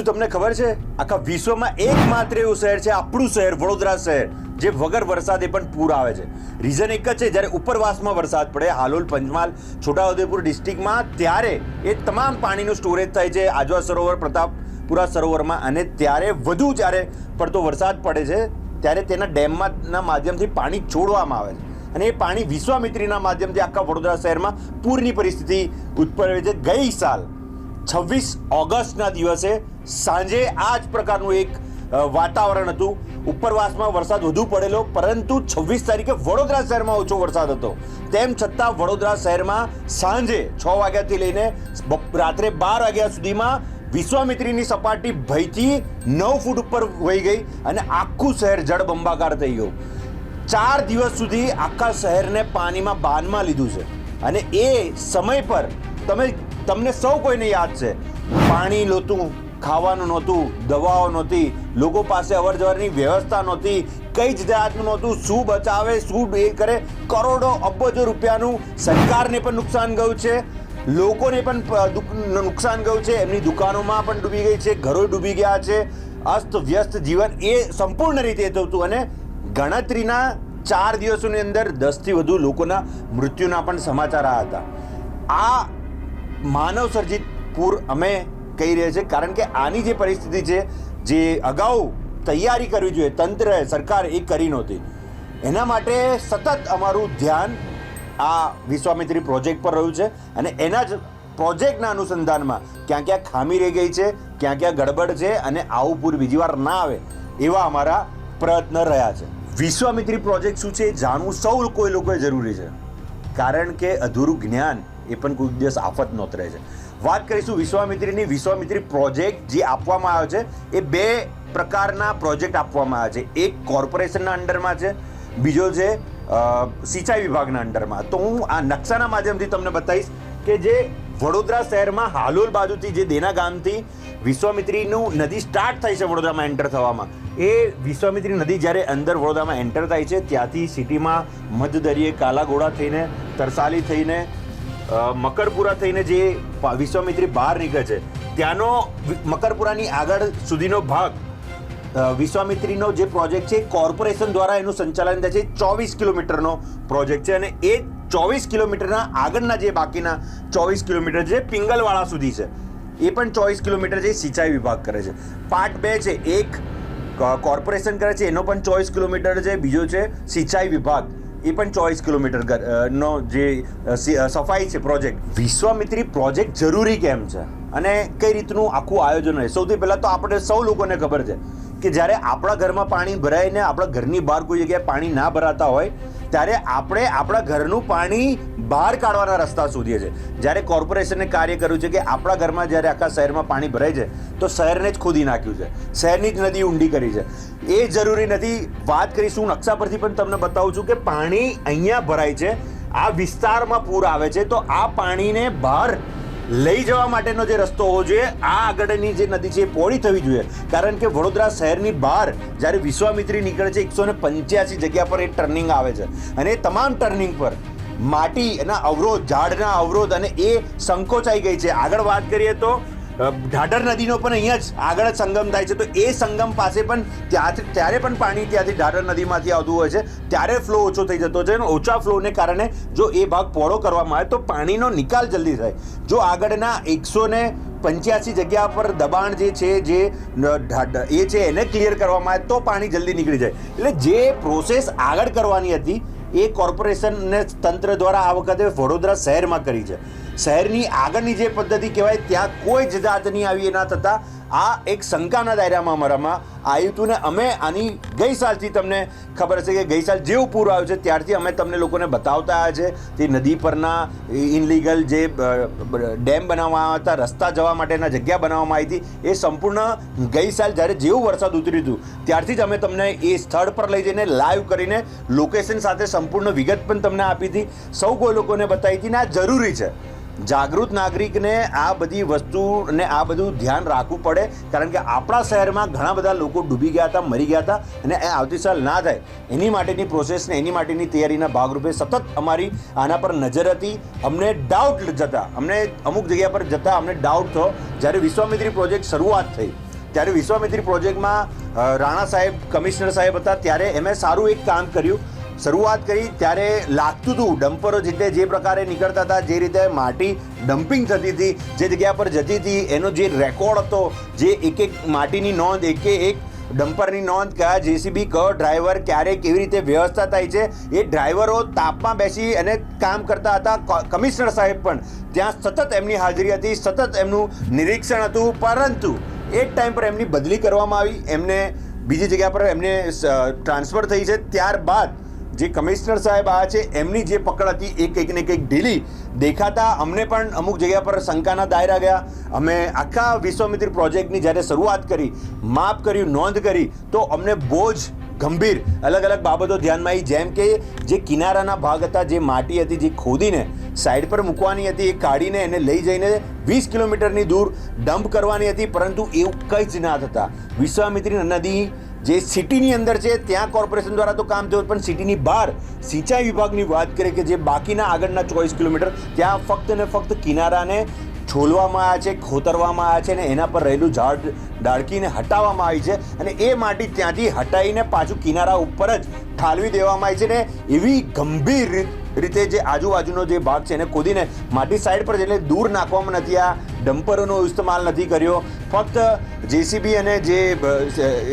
શું તમને ખબર છે? આખા વિશ્વમાં એકમાત્ર એવું શહેર છે, આપણું શહેર, વડોદરા શહેર, જે વગર વરસાદે પણ પૂર આવે છે. રીઝન એક જ છે, જ્યારે ઉપરવાસમાં વરસાદ પડે, હાલોલ, પંચમહાલ, છોટાઉદેપુર ડિસ્ટ્રિક્ટમાં, ત્યારે એ તમામ પાણીનું સ્ટોરેજ થાય છે, આજવા સરોવર, પ્રતાપપુરા સરોવરમાં, અને ત્યારે વધુ જ્યારે પડતો વરસાદ પડે છે, ત્યારે તેના ડેમના માધ્યમથી પાણી છોડવામાં આવે છે. અને એ પાણી વિશ્વામિત્રીના માધ્યમથી આખા વડોદરા શહેરમાં પૂરની પરિસ્થિતિ ઉત્પન્ન છે. ગઈ સાલ છવ્વીસ ઓગસ્ટના દિવસે સાંજે આ જ પ્રકારનું એક વાતાવરણ હતું. ઉપરવાસમાં વરસાદ વધુ પડેલો, પરંતુ છવ્વીસ તારીખે વડોદરા શહેરમાં ઓછો વરસાદ હતો. તેમ છતાં વડોદરા શહેરમાં સાંજે છ વાગ્યાથી લઈને રાત્રે બાર વાગ્યા સુધીમાં વિશ્વામિત્રીની સપાટી ભયથી નવ ફૂટ ઉપર વહી ગઈ અને આખું શહેર જળબંબાકાર થઈ ગયું. ચાર દિવસ સુધી આખા શહેરને પાણીમાં બાનમાં લીધું છે. અને એ સમય પર તમે તમને સૌ કોઈને યાદ છે. પાણી નહોતું ખાવાનું નહોતું, દવાઓ નહોતી, લોકો પાસે અવર જવરની વ્યવસ્થા નહોતી, કઈ જ જાતનું નહોતું, શું બચાવે, શું એ કરે, કરોડો અબજો રૂપિયાનું સરકારને પણ નુકસાન ગયું છે. લોકોને પણ નુકસાન ગયું છે. એમની દુકાનોમાં પણ ડૂબી ગઈ છે, ઘરો ડૂબી ગયા છે. અસ્ત, વ્યસ્ત જીવન એ સંપૂર્ણ રીતે થતું અને ગણતરીના ચાર દિવસોની અંદર દસથી વધુ લોકોના મૃત્યુના પણ સમાચાર હતા. આ માનવ સર્જિત પૂર અમે કહી રહ્યા છીએ. કારણ કે આની જે પરિસ્થિતિ છે, જે અગાઉ તૈયારી કરવી જોઈએ, તંત્ર, સરકાર એ કરી નહોતી. એના માટે સતત અમારું ધ્યાન આ વિશ્વામિત્રી પ્રોજેક્ટ પર રહ્યું છે અને એના જ પ્રોજેક્ટના અનુસંધાનમાં ક્યાં ક્યાં ખામી રહી ગઈ છે, ક્યાં ક્યાં ગડબડ છે અને આવું પૂર બીજી વાર ના આવે એવા અમારા પ્રયત્ન રહ્યા છે. વિશ્વામિત્રી પ્રોજેક્ટ શું છે એ જાણવું સૌ કોઈ લોકોએ જરૂરી છે. કારણ કે અધૂરું જ્ઞાન એ પણ કોઈ દિવસ આફત નોતરે છે. વાત કરીશું વિશ્વામિત્રીની. વિશ્વામિત્રી પ્રોજેક્ટ જે આપવામાં આવ્યો છે, એ બે પ્રકારના પ્રોજેક્ટ આપવામાં આવ્યા છે. એક કોર્પોરેશનના અંડરમાં છે, બીજો છે સિંચાઈ વિભાગના અંડરમાં. તો હું આ નકશાના માધ્યમથી તમને બતાવીશ કે જે વડોદરા શહેરમાં હાલોલ બાજુથી જે દેના ગામથી વિશ્વામિત્રીનું નદી સ્ટાર્ટ થાય છે વડોદરામાં એન્ટર થવામાં. એ વિશ્વામિત્રી નદી જ્યારે અંદર વડોદરામાં એન્ટર થાય છે, ત્યાંથી સિટીમાં મધદરિયે કાલાઘોડા થઈને, તરસાલી થઈને મકરપુરા થઈને જે વિશ્વામિત્રી બહાર નીકળે છે, ત્યાંનો મકરપુરાની આગળ સુધીનો ભાગ વિશ્વામિત્રીનો જે પ્રોજેક્ટ છે, કોર્પોરેશન દ્વારા એનું સંચાલન થાય છે, ચોવીસ કિલોમીટરનો પ્રોજેક્ટ છે અને એ ચોવીસ કિલોમીટરના આગળના જે બાકીના ચોવીસ કિલોમીટર છે પિંગલવાળા સુધી છે. એ પણ ચોવીસ કિલોમીટર છે સિંચાઈ વિભાગ કરે છે. પાર્ટ બે છે, એક કોર્પોરેશન કરે છે, એનો પણ ચોવીસ કિલોમીટર છે, બીજો છે, સિંચાઈ વિભાગ. એ પણ ચોવીસ કિલોમીટર નો જે સફાઈ છે પ્રોજેક્ટ. વિશ્વામિત્રી પ્રોજેક્ટ જરૂરી કેમ છે? અને કઈ રીતનું આખું આયોજન હોય? સૌથી પહેલાં તો આપણે સૌ લોકોને ખબર છે કે જ્યારે આપણા ઘરમાં પાણી ભરાઈને આપણા ઘરની બહાર કોઈ જગ્યાએ પાણી ના ભરાતા હોય, ત્યારે આપણે આપણા ઘરનું પાણી બહાર કાઢવાના રસ્તા શોધીએ છીએ. જ્યારે કોર્પોરેશને કાર્ય કર્યું છે કે આપણા ઘરમાં જ્યારે આખા શહેરમાં પાણી ભરાય છે, તો શહેરને જ ખોદી નાખ્યું છે. શહેરની જ નદી ઊંડી કરી છે. એ જરૂરી નથી. વાત કરીશું નકશા પરથી પણ તમને બતાવું છું કે પાણી અહીંયા ભરાય છે. આ વિસ્તારમાં પૂર આવે છે. તો આ પાણીને બહાર લઈ જવા માટેનો જે રસ્તો હોવો જોઈએ, આ આગળની જે નદી છે એ પહોળી થવી જોઈએ. કારણ કે વડોદરા શહેરની બહાર જ્યારે વિશ્વામિત્રી નીકળે છે, એકસો ને પંચ્યાસી જગ્યા પર એ ટર્નિંગ આવે છે. અને એ તમામ ટર્નિંગ પર માટી એના અવરોધ, ઝાડના અવરોધ અને એ સંકોચાઈ ગઈ છે. આગળ વાત કરીએ તો ઢાઢર નદીનો પણ અહીંયા જ આગળ સંગમ થાય છે. તો એ સંગમ પાસે પણ ત્યાંથી, ત્યારે પણ પાણી ત્યાંથી ઢાઢર નદીમાંથી આવતું હોય છે. ત્યારે ફ્લો ઓછો થઈ જતો છે અને ઓછા ફ્લોને કારણે જો એ ભાગ પહોળો કરવામાં આવે તો પાણીનો નિકાલ જલ્દી થાય. જો આગળના એકસો ને પંચ્યાસી જગ્યા પર દબાણ જે છે, જે એ છે એને ક્લિયર કરવામાં આવે તો પાણી જલ્દી નીકળી જાય. એટલે જે પ્રોસેસ આગળ કરવાની હતી, એ કોર્પોરેશનને તંત્ર દ્વારા આ વખતે વડોદરા શહેરમાં કરી છે. શહેરની આગળની જે પદ્ધતિ કહેવાય, ત્યાં કોઈ જ જાતની આવી. એના થતાં આ એક શંકાના દાયરામાં અમારામાં આવ્યું હતું ને અમે આની ગઈ સાલથી તમને ખબર હશે કે ગઈ સાલ જેવું પૂર આવ્યું છે, ત્યારથી અમે તમને લોકોને બતાવતા આવ્યા છે. તે નદી પરના ઇનલીગલ જે ડેમ બનાવવામાં આવ્યા હતા, રસ્તા જવા માટેના જગ્યા બનાવવામાં આવી હતી. એ સંપૂર્ણ ગઈ સાલ જ્યારે જેવું વરસાદ ઉતર્યું હતું, ત્યારથી જ અમે તમને એ સ્થળ પર લઈ જઈને લાઈવ કરીને લોકેશન સાથે સંપૂર્ણ વિગત પણ તમને આપી હતી. સૌ કોઈ લોકોને બતાવી હતી ને આ જરૂરી છે. જાગૃત નાગરિકને આ બધી વસ્તુને આ બધું ધ્યાન રાખવું પડે, કારણ કે આપણા શહેરમાં ઘણા બધા લોકો ડૂબી ગયા હતા, મરી ગયા હતા, અને એ આવતી સાલ ના થાય. એની માટેની પ્રોસેસ ને એની માટેની તૈયારીના ભાગરૂપે સતત અમારી આના પર નજર હતી. અમને ડાઉટ જતા, અમને અમુક જગ્યા પર જતા અમને ડાઉટ થયો. જ્યારે વિશ્વામિત્રી પ્રોજેક્ટ શરૂઆત થઈ, ત્યારે વિશ્વામિત્રી પ્રોજેક્ટમાં રાણા સાહેબ, કમિશનર સાહેબ હતા, ત્યારે એમણે સારું એક કામ કર્યું. શરૂઆત કરી ત્યારે લાગતું હતું ડમ્પરો જે જે પ્રકારે નીકળતા હતા, જે રીતે માટી ડમ્પિંગ થતી હતી, જે જગ્યા પર જતી હતી, એનો જે રેકોર્ડ હતો, જે એક એક માટીની નોંધ, એકે એક ડમ્પરની નોંધ કયા જેસીબી કયો ડ્રાઈવર ક્યારે કેવી રીતે વ્યવસ્થા થાય છે, એ ડ્રાઈવરો તાપમાં બેસી અને કામ કરતા હતા. કમિશનર સાહેબ પણ ત્યાં સતત એમની હાજરી હતી, સતત એમનું નિરીક્ષણ હતું, પરંતુ એ ટાઈમ પર એમની બદલી કરવામાં આવી. એમને બીજી જગ્યા પર એમને ટ્રાન્સફર થઈ છે. ત્યારબાદ જે કમિશનર સાહેબ આ છે, એમની જે પકડ હતી, એ કંઈક ને કંઈક ઢીલી દેખાતા અમને પણ અમુક જગ્યા પર શંકાના દાયરા ગયા. અમે આખા વિશ્વામિત્રી પ્રોજેક્ટની જ્યારે શરૂઆત કરી માપ કર્યું, નોંધ કરી, તો અમને બહુ જ ગંભીર અલગ અલગ બાબતો ધ્યાનમાં આવી. જેમ કે જે કિનારાના ભાગ હતા, જે માટી હતી, જે ખોદીને સાઈડ પર મૂકવાની હતી, એ કાઢીને એને લઈ જઈને વીસ કિલોમીટરની દૂર ડમ્પ કરવાની હતી, પરંતુ એવું કંઈ જ ના થતા. વિશ્વામિત્રી નદી જે સિટીની અંદર છે, ત્યાં કોર્પોરેશન દ્વારા તો કામ થયું, પણ સિટીની બહાર સિંચાઈ વિભાગની વાત કરીએ કે જે બાકીના આગળના ચોવીસ કિલોમીટર, ત્યાં ફક્ત ને ફક્ત કિનારાને છોલવામાં આવ્યા છે, ખોતરવામાં આવ્યા છે અને એના પર રહેલું ઝાડ ડાળકીને હટાવવામાં આવી છે અને એ માટી ત્યાંથી હટાવીને પાછું કિનારા ઉપર જ ઠાલવી દેવામાં આવી છે ને એવી ગંભીર રીત- રીતે જે આજુબાજુનો જે ભાગ છે એને ખોદીને માટી સાઈડ પર એટલે દૂર નાખવામાં નથી. આ ડમ્પરોનો ઇસ્તેમાલ નથી કર્યો. ફક્ત જેસીબી અને જે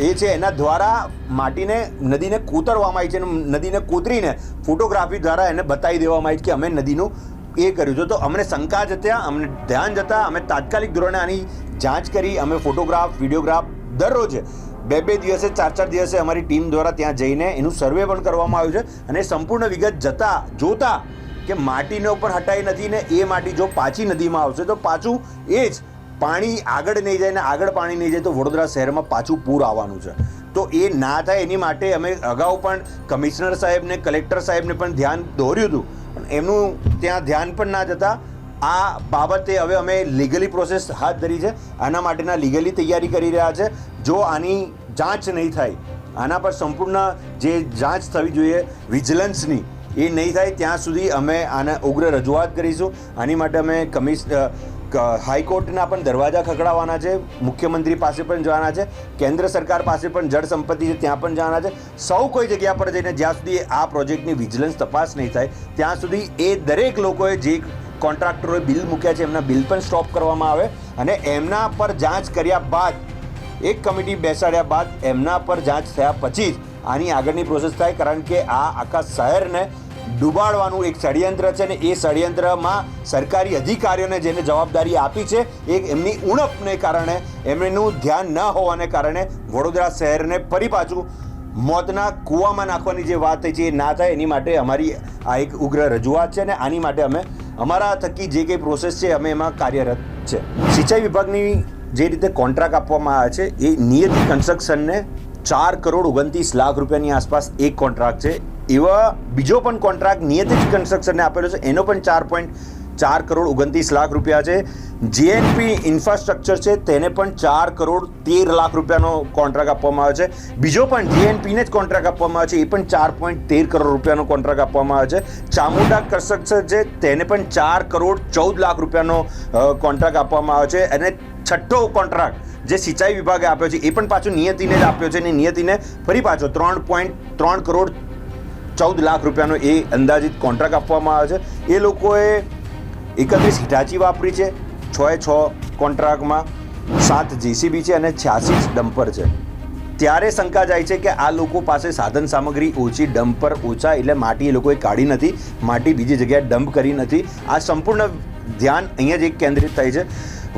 એ છે એના દ્વારા માટીને નદીને કોતરવામાં આવી છે નદીને કોતરીને ફોટોગ્રાફી દ્વારા એને બતાવી દેવામાં આવી છે કે અમે નદીનું એ કર્યું છે. તો અમને શંકા જતા અમને ધ્યાન જતા અમે તાત્કાલિક ધોરણે આની જાંચ કરી, અમે ફોટોગ્રાફ, વિડીયોગ્રાફ દરરોજ બે બે દિવસે, ચાર ચાર દિવસે અમારી ટીમ દ્વારા ત્યાં જઈને એનું સર્વે પણ કરવામાં આવ્યું છે અને સંપૂર્ણ વિગત જતા, જોતા કે માટીને ઉપર હટાઈ નથી ને એ માટી જો પાછી નદીમાં આવશે, તો પાછું એ જ પાણી આગળ નહીં જાય ને આગળ પાણી નહીં જાય તો વડોદરા શહેરમાં પાછું પૂર આવવાનું છે. તો એ ના થાય એની માટે અમે અગાઉ પણ કમિશનર સાહેબને, કલેક્ટર સાહેબને પણ ધ્યાન દોર્યું હતું. પણ એમનું ત્યાં ધ્યાન પણ ના જતા આ બાબતે હવે અમે લીગલી પ્રોસેસ હાથ ધરી છે. આના માટેના લીગલી તૈયારી કરી રહ્યા છે. જો આની જાંચ નહીં થાય, આના પર સંપૂર્ણ જે જાંચ થવી જોઈએ, વિજિલન્સની, એ નહીં થાય, ત્યાં સુધી અમે આને ઉગ્ર રજૂઆત કરીશું. આની માટે અમે કમિશ હાઈકોર્ટના પણ દરવાજા ખખડાવવાના છે, મુખ્યમંત્રી પાસે પણ જવાના છે, કેન્દ્ર સરકાર પાસે પણ જળ સંપત્તિ છે, ત્યાં પણ જવાના છે. સૌ કોઈ જગ્યા પર જઈને જ્યાં સુધી આ પ્રોજેક્ટની વિજિલન્સ તપાસ નહીં થાય, ત્યાં સુધી એ દરેક લોકોએ જે કોન્ટ્રાક્ટરોએ બિલ મૂક્યા છે, એમના બિલ પણ સ્ટોપ કરવામાં આવે અને એમના પર જાંચ કર્યા બાદ એક કમિટી બેસાડ્યા બાદ એમના પર જાંચ થયા પછી જ આની આગળની પ્રોસેસ થાય, કારણ કે આ આખા શહેરને ડૂબાડવાનું એક ષડયંત્ર છે ને એ ષડયંત્રમાં સરકારી અધિકારીઓને જેને જવાબદારી આપી છે એ એમની ઉણપને કારણે, એમનું ધ્યાન ન હોવાને કારણે વડોદરા શહેરને ફરી પાછું મોતના કૂવામાં નાખવાની જે વાત થઈ છે એ ના થાય, એની માટે અમારી આ એક ઉગ્ર રજૂઆત છે ને આની માટે અમે અમારા થકી જે કંઈ પ્રોસેસ છે, અમે એમાં કાર્યરત છે. સિંચાઈ વિભાગની જે રીતે કોન્ટ્રાક્ટ આપવામાં આવ્યા છે, એ નિયતિ કન્સ્ટ્રક્શનને ચાર કરોડ ઓગણત્રીસ લાખ રૂપિયાની આસપાસ એક કોન્ટ્રાક્ટ છે. એવા બીજો પણ કોન્ટ્રાક્ટ નિયતિ કન્સ્ટ્રક્શનને આપેલો છે. એનો પણ ચાર પોઈન્ટ ચાર કરોડ ઓગણત્રીસ લાખ રૂપિયા છે. જેએનપી ઇન્ફ્રાસ્ટ્રક્ચર છે, તેને પણ ચાર કરોડ તેર લાખ રૂપિયાનો કોન્ટ્રાક્ટ આપવામાં આવે છે. બીજો પણ જીએનપીને જ કોન્ટ્રાક્ટ આપવામાં આવે છે, એ પણ ચાર પોઈન્ટ તેર કરોડ રૂપિયાનો કોન્ટ્રાક્ટ આપવામાં આવે છે. ચામુંડા કન્સ્ટ્રક્શન છે, તેને પણ ચાર કરોડ ચૌદ લાખ રૂપિયાનો કોન્ટ્રાક્ટ આપવામાં આવે છે. અને છઠ્ઠો કોન્ટ્રાક્ટ જે સિંચાઈ વિભાગે આપ્યો છે, એ પણ પાછો નિયતિને જ આપ્યો છે અને નિયતિને ફરી પાછો ત્રણ પોઈન્ટ ત્રણ કરોડ ચૌદ લાખ રૂપિયાનો એ અંદાજિત કોન્ટ્રાક્ટ આપવામાં આવે છે. એ લોકોએ એકત્રીસ હિટાચી વાપરી છે, છ એ છ કોન્ટ્રાક્ટમાં સાત જેસીબી છે અને છ્યાસી ડમ્પર છે. ત્યારે શંકા જાય છે કે આ લોકો પાસે સાધન સામગ્રી ઓછી, ડમ્પર ઓછા, એટલે માટી એ લોકોએ કાઢી નથી, માટી બીજી જગ્યાએ ડમ્પ કરી નથી. આ સંપૂર્ણ ધ્યાન અહીંયા જ એક કેન્દ્રિત થાય છે.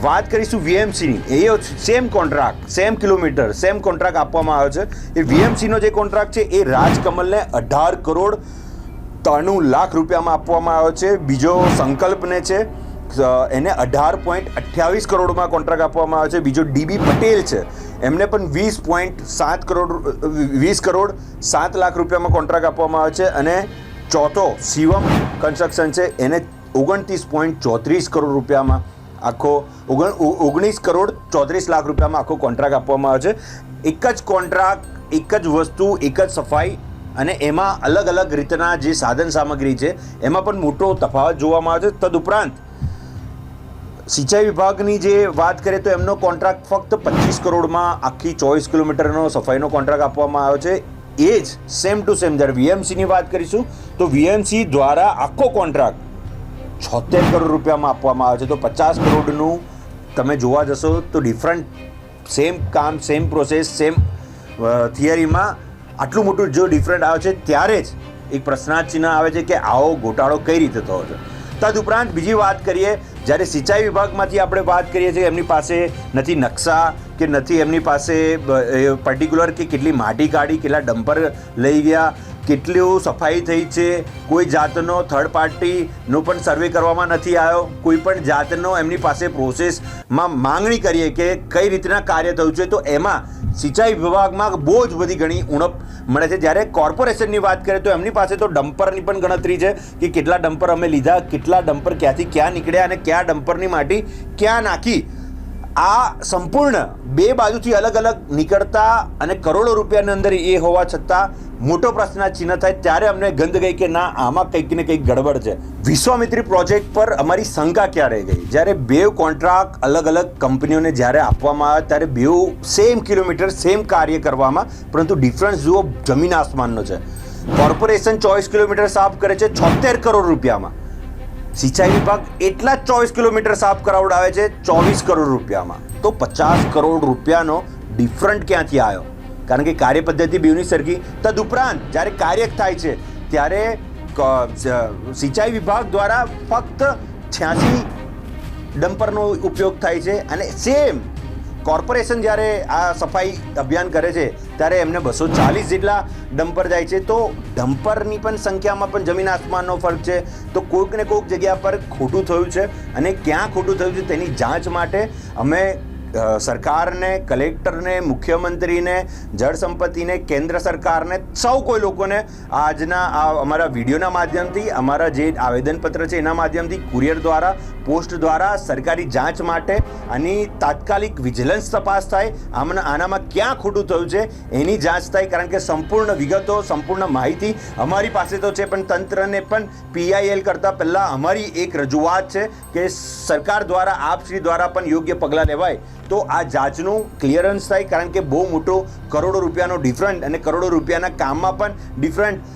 વાત કરીશું વીએમસીની એ same contract same kilometre same contract આપવામાં આવ્યો છે. એ વીએમસીનો જે કોન્ટ્રાક્ટ છે, એ રાજકમલને અઢાર કરોડ ત્રાણું લાખ રૂપિયામાં આપવામાં આવ્યો છે. બીજો સંકલ્પને છે એને અઢાર પોઈન્ટ અઠ્યાવીસ કરોડમાં કોન્ટ્રાક્ટ આપવામાં આવ્યો છે. બીજો ડીબી પટેલ છે, એમને પણ વીસ પોઈન્ટ સાત કરોડ, વીસ કરોડ સાત લાખ રૂપિયામાં કોન્ટ્રાક્ટ આપવામાં આવ્યો છે. અને ચોથો, શિવમ કન્સ્ટ્રક્શન છે, એને ઓગણત્રીસ પોઈન્ટ ચોત્રીસ કરોડ રૂપિયામાં આખો ઓગણ ઓગ- ઓગણીસ કરોડ ચોત્રીસ લાખ રૂપિયામાં આખો કોન્ટ્રાક્ટ આપવામાં આવ્યો છે. એક જ કોન્ટ્રાક્ટ, એક જ વસ્તુ, એક જ સફાઈ અને એમાં અલગ અલગ રીતના જે સાધન સામગ્રી છે, એમાં પણ મોટો તફાવત જોવામાં આવે છે. તદુપરાંત, સિંચાઈ વિભાગની જે વાત કરીએ તો એમનો કોન્ટ્રાક્ટ ફક્ત પચીસ કરોડમાં આખી ચોવીસ કિલોમીટરનો સફાઈનો કોન્ટ્રાક્ટ આપવામાં આવ્યો છે. એ જ સેમ ટુ સેમ જ્યારે વીએમસીની વાત કરીશું, તો વીએમસી દ્વારા આખો કોન્ટ્રાક્ટ છોતેર કરોડ રૂપિયામાં આપવામાં આવે છે. તો પચાસ કરોડનું તમે જોવા જશો તો ડિફરન્ટ સેમ કામ સેમ પ્રોસેસ સેમ થિયરીમાં આટલું મોટું જો ડિફરન્ટ આવે છે, ત્યારે જ એક પ્રશ્નાર્થ ચિહ્ન આવે છે કે આવો ગોટાળો કઈ રીતે થયો છે. તદુપરાંત બીજી વાત કરીએ, જ્યારે સિંચાઈ વિભાગમાંથી આપણે વાત કરીએ છીએ, એમની પાસે નથી નકશા કે નથી એમની પાસે પર્ટિક્યુલર કે કેટલી માટી કાઢી, કેટલા ડમ્પર લઈ ગયા કેટલું સફાઈ થઈ છે? કોઈ જાતનો થર્ડ પાર્ટીનો પણ સર્વે કરવામાં નથી આવ્યો? કોઈ પણ જાતનો એમની પાસે પ્રોસેસમાં માંગણી કરીએ કે કઈ રીતના કાર્ય થયું છે? તો એમાં સિંચાઈ વિભાગમાં બહુ જ બધી ઘણી ઉણપ મળે છે. જ્યારે કોર્પોરેશનની વાત કરીએ તો એમની પાસે તો ડમ્પરની પણ ગણતરી છે કે કેટલા ડમ્પર અમે લીધા, કેટલા ડમ્પર ક્યાંથી ક્યાં નીકળ્યા અને કયા ડમ્પરની માટી ક્યાં નાખી. આ સંપૂર્ણ બે બાજુથી અલગ અલગ નીકળતા અને કરોડો રૂપિયાની અંદર એ હોવા છતાં મોટો પ્રશ્ન ચિહ્ન થાય ત્યારે અમને ગંધ ગઈ કે ના, આમાં કંઈક ને કંઈક ગડબડ છે. વિશ્વામિત્રી પ્રોજેક્ટ પર અમારી શંકા ક્યારે ગઈ? જ્યારે બે કોન્ટ્રાક્ટ અલગ અલગ કંપનીઓને જ્યારે આપવામાં આવે ત્યારે બેઉ સેમ કિલોમીટર સેમ કાર્ય કરવામાં, પરંતુ ડિફરન્સ જુઓ જમીન આસમાનનો છે. કોર્પોરેશન ચોવીસ કિલોમીટર સાફ કરે છે છોતેર કરોડ રૂપિયામાં. સિંચાઈ વિભાગ એટલા જ ચોવીસ કિલોમીટર સાફ કરાવડાવે છે ચોવીસ કરોડ રૂપિયામાં. તો પચાસ કરોડ રૂપિયાનો ડિફરન્ટ ક્યાંથી આવ્યો કારણ કે કાર્ય પદ્ધતિ બેવની સરખી. તદુપરાંત, જ્યારે કાર્ય થાય છે, ત્યારે સિંચાઈ વિભાગ દ્વારા ફક્ત છ્યાસી ડમ્પરનો ઉપયોગ થાય છે અને સેમ કોર્પોરેશન જ્યારે આ સફાઈ અભિયાન કરે છે, ત્યારે એમને બસો ચાલીસ જેટલા ડમ્પર જાય છે. તો ડમ્પરની પણ સંખ્યામાં પણ જમીન આસમાનનો ફરક છે. તો કોઈક ને કોઈક જગ્યા પર ખોટું થયું છે અને ક્યાં ખોટું થયું છે તેની જાંચ માટે અમે સરકારને, કલેક્ટરને, મુખ્યમંત્રીને, જળ સંપત્તિને, કેન્દ્ર સરકારને, સૌ કોઈ લોકોને આજના આ અમારા વિડીયોના માધ્યમથી, અમારા જે આવેદનપત્ર છે એના માધ્યમથી કુરિયર દ્વારા, પોસ્ટ દ્વારા, સરકારી જાંચ માટે આની તાત્કાલિક વિજિલન્સ તપાસ થાય આમના આનામાં ક્યાં ખોટું થયું છે એની જાંચ થાય, કારણ કે સંપૂર્ણ વિગતો, સંપૂર્ણ માહિતી અમારી પાસે તો છે, પણ તંત્રને પણ પીઆઈએલ કરતાં પહેલાં અમારી એક રજૂઆત છે કે સરકાર દ્વારા આપશ્રી દ્વારા પણ યોગ્ય પગલાં લેવાય. તો આ જાજનું ક્લિયરન્સ થાય કારણ કે બહુ મોટો કરોડો રૂપિયાનો ડિફરન્ટ અને કરોડો રૂપિયાના કામમાં પણ ડિફરન્ટ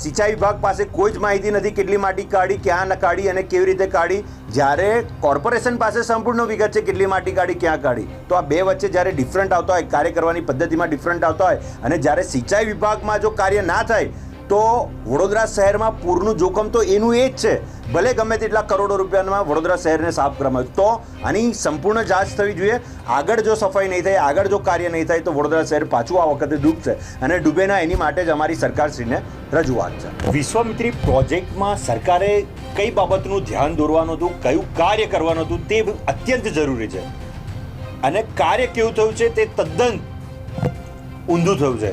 સિંચાઈ વિભાગ પાસે કોઈ જ માહિતી નથી કેટલી માટી કાઢી, ક્યાં કાઢી અને કેવી રીતે કાઢી. જ્યારે કોર્પોરેશન પાસે સંપૂર્ણ વિગત છે કેટલી માટી કાઢી, ક્યાં કાઢી. તો આ બે વચ્ચે જ્યારે ડિફરન્ટ આવતા હોય, કાર્ય કરવાની પદ્ધતિમાં ડિફરન્ટ આવતા હોય અને જ્યારે સિંચાઈ વિભાગમાં જો કાર્ય ના થાય, તો વડોદરા શહેરમાં પૂરનું જોખમ તો એનું એ જ છે. ભલે ગમે તેટલા કરોડો રૂપિયામાં વડોદરા શહેરને સાફ કરવામાં તો આની સંપૂર્ણ જાંચ થવી જોઈએ. આગળ જો સફાઈ નહીં થાય, આગળ જો કાર્ય નહીં થાય, તો વડોદરા શહેર પાછું આ વખતે ડૂબશે. અને ડૂબે ના એની માટે જ અમારી સરકારશ્રીને રજૂઆત છે. વિશ્વામિત્રી પ્રોજેક્ટમાં સરકારે કઈ બાબતનું ધ્યાન દોરવાનું હતું, કયું કાર્ય કરવાનું હતું, તે અત્યંત જરૂરી છે. અને કાર્ય કેવું થયું છે, તે તદ્દન ઊંધું થયું છે.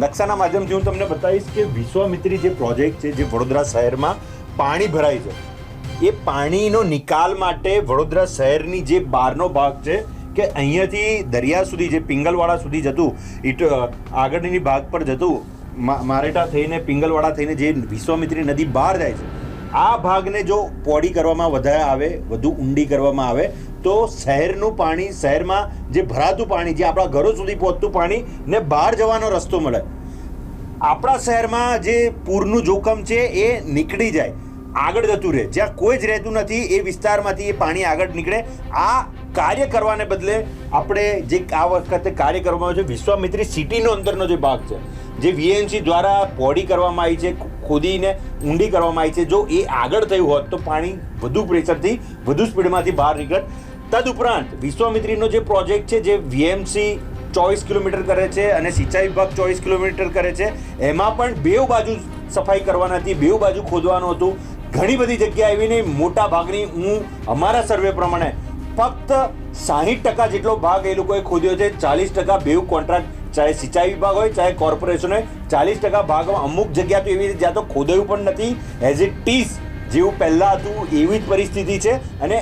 નકશાના માધ્યમથી હું તમને બતાવીશ કે વિશ્વામિત્રી જે પ્રોજેક્ટ છે, જે વડોદરા શહેરમાં પાણી ભરાય છે. એ પાણીનો નિકાલ માટે વડોદરા શહેરની જે બહારનો ભાગ છે કે અહીંયાથી દરિયા સુધી જે પિંગલવાડા સુધી જતું ઇટ આગળની ભાગ પર જતું મારેટા થઈને, પિંગલવાડા થઈને જે વિશ્વામિત્રી નદી બહાર જાય છે, આ ભાગને જો પોડી કરવામાં વધારે આવે, વધુ ઊંડી કરવામાં આવે, તો શહેરનું પાણી, શહેરમાં જે ભરાતું પાણી, જે આપણા ઘરો સુધી પહોંચતું પાણી ને બહાર જવાનો રસ્તો મળે. આપણા શહેરમાં જે પૂરનું જોખમ છે એ નીકળી જાય. આગળ જતું રહે. જ્યાં કોઈ જ રહેતું નથી, એ વિસ્તારમાંથી એ પાણી આગળ નીકળે. આ કાર્ય કરવાને બદલે આપણે જે આ વખતે કાર્ય કરવામાં આવ્યું છે, વિશ્વામિત્રી સિટીનો અંદરનો જે ભાગ છે, જે વીએમસી દ્વારા પોડી કરવામાં આવી છે ખોદીને ઊંડી કરવામાં આવી છે, જો એ આગળ થયું હોત, તો પાણી વધુ પ્રેશરથી, વધુ સ્પીડમાંથી બહાર નીકળત. તદુપરાંત, વિશ્વામિત્રીનો જે પ્રોજેક્ટ છે, જે વીએમસી ચોવીસ કિલોમીટર કરે છે અને સિંચાઈ વિભાગ ચોવીસ કિલોમીટર કરે છે, એમાં પણ બેઉ બાજુ સફાઈ કરવાની હતી બેઉ બાજુ ખોદવાનું હતું. ઘણી બધી જગ્યાએ આવીને મોટા ભાગની હું અમારા સર્વે પ્રમાણે ફક્ત સાહીઠ ટકા જેટલો ભાગ એ લોકોએ ખોદ્યો છે. ચાલીસ ટકા બેઉ કોન્ટ્રાક્ટ, ચાહે સિંચાઈ વિભાગ હોય, ચાહે કોર્પોરેશન હોય ચાલીસ ટકા ભાગમાં અમુક જગ્યા તો એવી રીતે જ્યાં તો ખોદાયું પણ નથી. એઝ ઇટ ઇઝ જેવું પહેલાં હતું એવી જ પરિસ્થિતિ છે. અને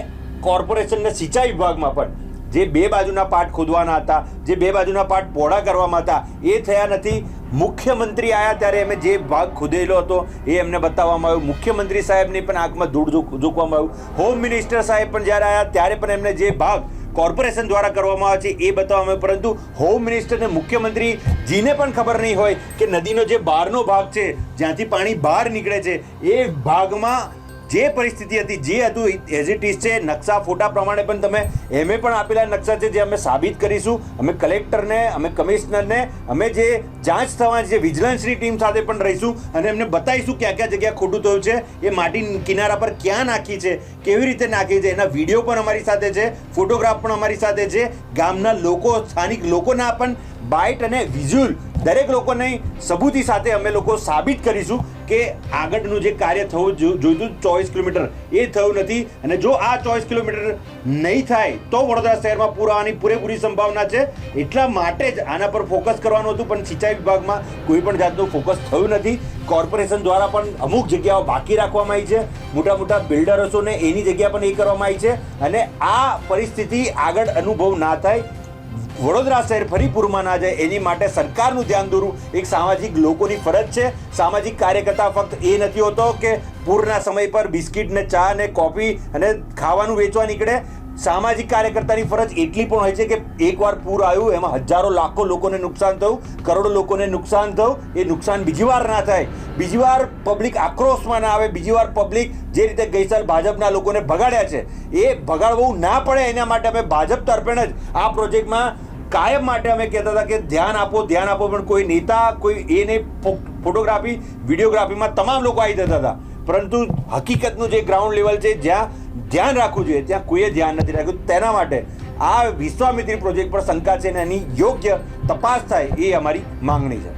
કોર્પોરેશનને સિંચાઈ વિભાગમાં પણ જે બે બાજુના પાર્ટ ખોદવાના હતા, જે બે બાજુના પાર્ટ પહોળા કરવામાં હતા, એ થયા નથી. મુખ્યમંત્રી આવ્યા ત્યારે એમે જે ભાગ ખુદેલો હતો એ એમને બતાવવામાં આવ્યું. મુખ્યમંત્રી સાહેબની પણ આંખમાં ધૂળ ઝૂક- ઝૂકવામાં આવ્યું. હોમ મિનિસ્ટર સાહેબ પણ જ્યારે આવ્યા ત્યારે પણ એમને જે ભાગ કોર્પોરેશન દ્વારા કરવામાં આવે છે એ બતાવવામાં આવ્યું. પરંતુ હોમ મિનિસ્ટરને મુખ્યમંત્રી જીને પણ ખબર નહીં હોય કે નદીનો જે બહારનો ભાગ છે, જ્યાંથી પાણી બહાર નીકળે છે, એ ભાગમાં જે પરિસ્થિતિ હતી, જે હતું એઝ ઇટ ઇઝ છે. નકશા ફોટા પ્રમાણે પણ તમે એમે પણ આપેલા નકશા છે જે અમે સાબિત કરીશું. અમે કલેક્ટરને, અમે કમિશનરને, અમે જે જાંચ થવાની છે, વિજિલન્સની ટીમ સાથે પણ રહીશું અને એમને બતાવીશું ક્યાં ક્યાં જગ્યા ખોટું થયું છે, એ માટી કિનારા પર ક્યાં નાખી છે, કેવી રીતે નાખી છે. એના વીડિયો પણ અમારી સાથે છે, ફોટોગ્રાફ પણ અમારી સાથે છે. ગામના લોકો, સ્થાનિક લોકોના પણ બાઇટ અને વિઝ્યુઅલ દરેક લોકોને સબૂતી સાથે અમે લોકો સાબિત કરીશું કે આગળનું જે કાર્ય થવું જોઈતું ચોવીસ કિલોમીટર, એ થયું નથી. અને જો આ ચોવીસ કિલોમીટર નહીં થાય, તો વડોદરા શહેરમાં પૂર આવવાની પૂરેપૂરી સંભાવના છે. એટલા માટે જ આના પર ફોકસ કરવાનું હતું, પણ સિંચાઈ વિભાગમાં કોઈ પણ જાતનું ફોકસ થયું નથી. કોર્પોરેશન દ્વારા પણ અમુક જગ્યાઓ બાકી રાખવામાં આવી છે. મોટા મોટા બિલ્ડર્સોને એની જગ્યા પણ એ કરવામાં આવી છે. અને આ પરિસ્થિતિ આગળ અનુભવ ના થાય વડોદરા શહેર ફરી ના જાય એની માટે સરકારનું ધ્યાન દોરવું એક સામાજિક લોકોની ફરજ છે. સામાજિક કાર્યકર્તા ફક્ત એ નથી હોતો કે પૂરના સમય પર બિસ્કિટ ને ચા ને કોફી અને ખાવાનું વેચવા નીકળે. સામાજિક કાર્યકર્તાની ફરજ એટલી પણ હોય છે કે એકવાર પૂર આવ્યું એમાં હજારો લાખો લોકોને નુકસાન થયું, કરોડો લોકોને નુકસાન થયું. એ નુકસાન બીજી વાર ના થાય. બીજી વાર પબ્લિક આક્રોશમાં ના આવે. બીજી વાર પબ્લિક જે રીતે ગઈ સાલ ભાજપના લોકોને ભગાડ્યા છે, એ ભગાડવું ના પડે એના માટે અમે ભાજપ તરફેણ જ આ પ્રોજેક્ટમાં કાયમ માટે અમે કહેતા હતા કે ધ્યાન આપો ધ્યાન આપો, પણ કોઈ નેતા, કોઈ એ નહીં ફોટોગ્રાફી, વિડીયોગ્રાફીમાં તમામ લોકો આવી જતા હતા. પરંતુ હકીકતનું જે ગ્રાઉન્ડ લેવલ છે, જ્યાં ધ્યાન રાખવું જોઈએ, ત્યાં કોઈએ ધ્યાન નથી રાખ્યું. તેના માટે આ વિશ્વામિત્રી પ્રોજેક્ટ પર શંકા છે અને એની યોગ્ય તપાસ થાય એ અમારી માંગણી છે.